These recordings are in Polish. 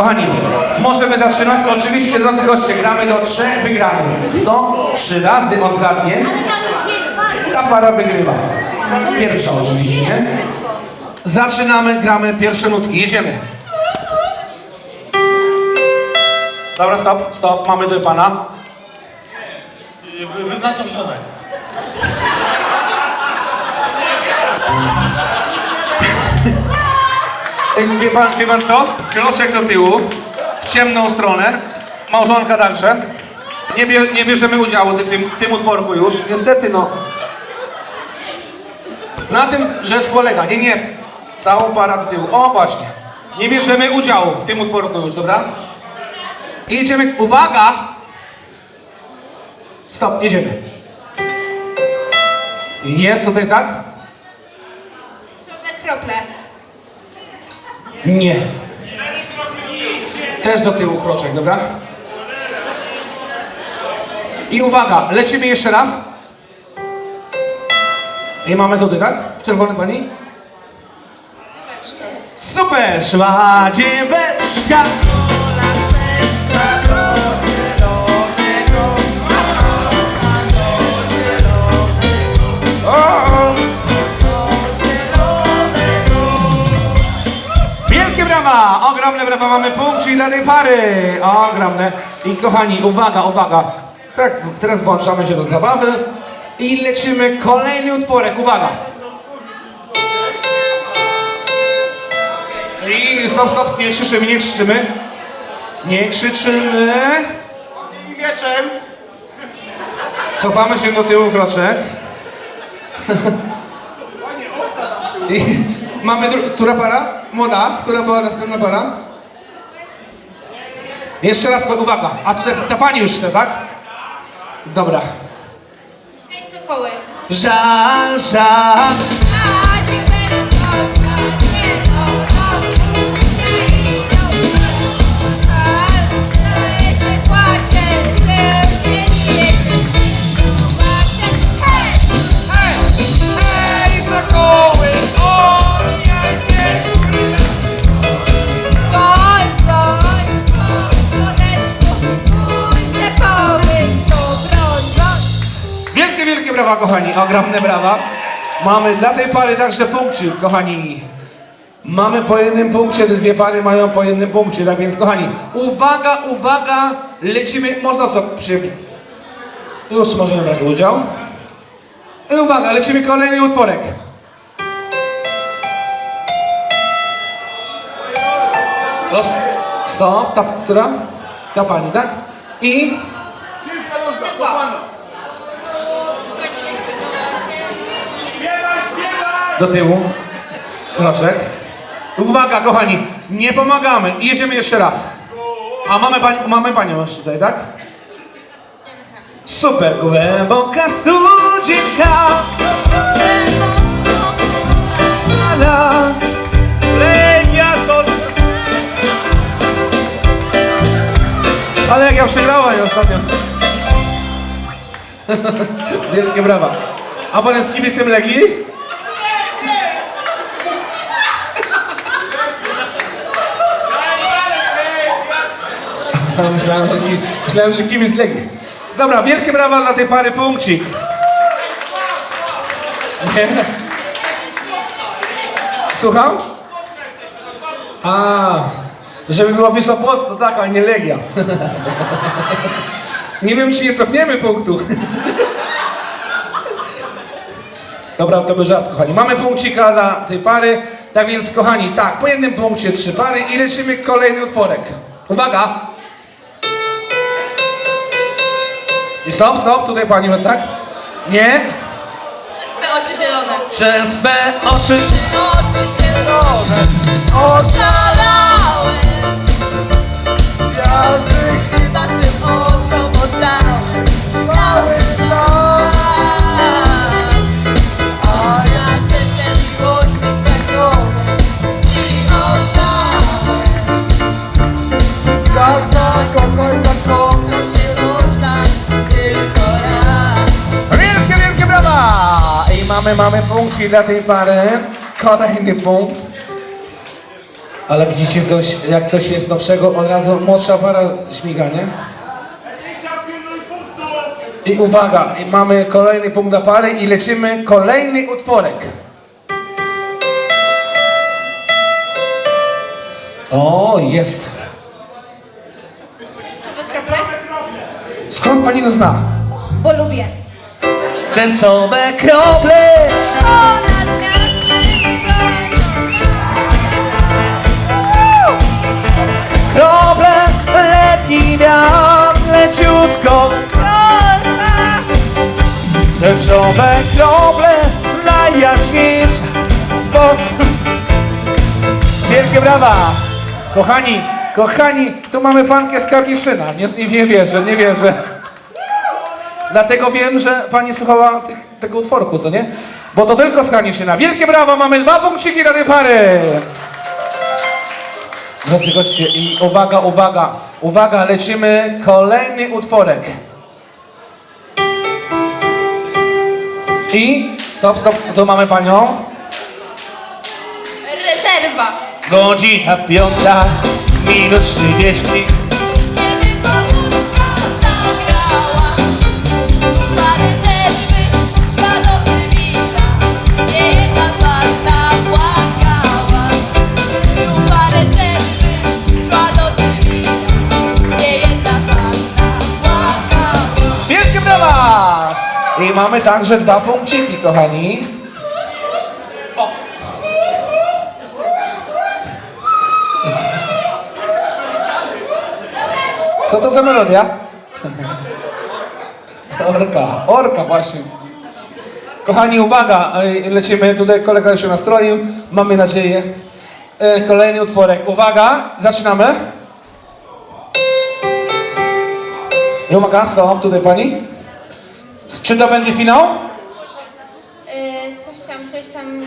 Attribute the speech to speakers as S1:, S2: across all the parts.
S1: Kochani, możemy zaczynać. Oczywiście, drodzy goście, gramy do trzech wygranych. Kto trzy razy odgadnie, ta para wygrywa. Pierwsza oczywiście, nie? Zaczynamy, gramy pierwsze nutki. Jedziemy. Dobra, stop, stop. Mamy do pana.
S2: Wy- Wyznaczam żonę.
S1: Wie pan, wie pan co? Kroczek do tyłu, w ciemną stronę, małżonka także. Nie, bie, nie bierzemy udziału w tym, w tym utworku już, niestety no. Na tym rzecz polega, nie, nie, całą parę do tyłu, o właśnie. Nie bierzemy udziału w tym utworku już, dobra? I jedziemy, uwaga! Stop, jedziemy. Jest tutaj tak?
S3: Krople, krople.
S1: Nie. Też do tyłu kroczek, dobra? I uwaga, lecimy jeszcze raz. I mamy tutaj, tak? W czerwonej pani? Super! Szła dzieweczka! Brawa, mamy punkcik dla tej pary! Ogromne. I kochani, uwaga, uwaga. Tak, teraz włączamy się do zabawy i lecimy kolejny utworek, uwaga. I stop, stop, nie krzyczymy, nie krzyczymy. Nie krzyczymy.
S4: I mieczem.
S1: Cofamy się do tyłu kroczek. I mamy która para? Młoda, która była następna para? Jeszcze raz, uwaga, a tutaj ta pani już chce, tak? Dobra.
S3: Hej, sokoły.
S1: Żal, żal. Brawa, kochani, ogromne brawa. Mamy dla tej pary także punkcik, kochani. Mamy po jednym punkcie, te dwie pary mają po jednym punkcie, tak więc, kochani, uwaga, uwaga, lecimy, można co, przy... Już możemy brać udział. I uwaga, lecimy kolejny utworek. Stop, ta, która? Ta pani, tak? I...
S4: do
S1: tyłu. Kroczek. Uwaga, kochani, nie pomagamy. Jedziemy jeszcze raz. A mamy, mamy panią już tutaj, tak? Super, głęboka studzienka. Legia to... Ale jak ja przegrała je ostatnio. Wielkie brawa. A pan jest kibicem Legii? Myślałem, że, ki, myślałem, że kim jest Legii. Dobra, wielkie brawa dla tej pary punkcik. Słucham? A, żeby było Wisła Płoc, to tak, ale nie Legia. Nie wiem, czy nie cofniemy punktu. Dobra, to był żart, kochani. Mamy punkcika dla tej pary. Tak więc, kochani, tak, po jednym punkcie trzy pary i lecimy kolejny utworek. Uwaga! I stop, stop, tutaj pani, tak? Nie?
S3: Przez swe oczy zielone.
S1: Przez swe oczy. Mamy, mamy punkty dla tej pary. Kolejny punkt. Ale widzicie coś, jak coś jest nowszego, od razu młodsza para śmiga, nie? I uwaga, i mamy kolejny punkt dla pary i lecimy kolejny utworek. O, jest. Skąd pani to zna?
S2: Bo lubię.
S1: Tęczowe krople. Krople, letni wiatr, leciutko. Tęczowe krople, najjaśniejsze sposób. Wielkie brawa! Kochani, kochani, tu mamy fankę z Karniszyna. Nie, nie wierzę, nie wierzę. Dlatego wiem, że pani słuchała tych, tego utworku, co nie? Bo to tylko z. Wielkie brawa, mamy dwa punkciki dla tej pary! Drodzy goście, i uwaga, uwaga, uwaga, lecimy kolejny utworek. I stop, stop, tu mamy panią.
S2: Rezerwa.
S1: Godzina piąta, minut 30. mamy także dwa punkciki, kochani. Co to za melodia? Orka, orka właśnie. Kochani, uwaga, ej, lecimy, tutaj kolega się nastroił, mamy nadzieję. E, Kolejny utworek, uwaga, zaczynamy. I uwaga, stop, tutaj pani. Czy to będzie finał?
S2: Y, coś tam, coś tam.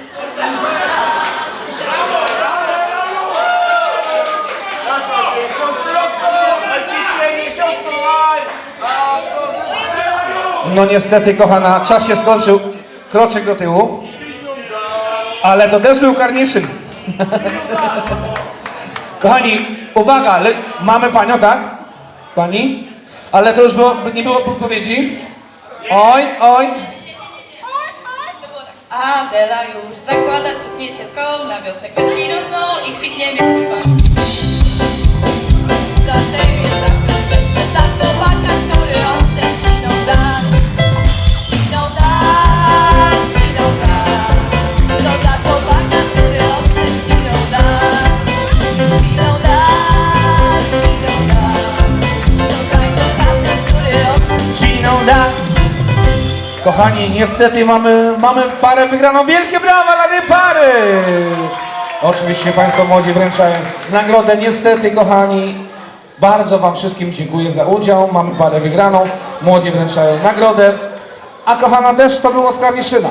S1: No niestety, kochana, czas się skończył. Kroczek do tyłu. Ale to też był karniszyn. Kochani, uwaga, mamy panią, tak? Pani? Ale to już było, nie było podpowiedzi? Oj, oj.
S3: Adela już zakłada suknię cienką, na wiosnę kwiatki rosną i kwitnie miesiąc ma. Dlatego jest tak dla chłopaka, który odszedł siną dan. Siną dan, siną dan. To dla chłopaka, który odszedł siną dan. Siną dan, siną dan. To dla chłopaka, który.
S1: Kochani, niestety mamy, mamy parę wygraną. Wielkie brawa dla tej pary! Oczywiście Państwo młodzi wręczają nagrodę. Niestety, kochani, bardzo Wam wszystkim dziękuję za udział. Mamy parę wygraną. Młodzi wręczają nagrodę. A kochana też to było z.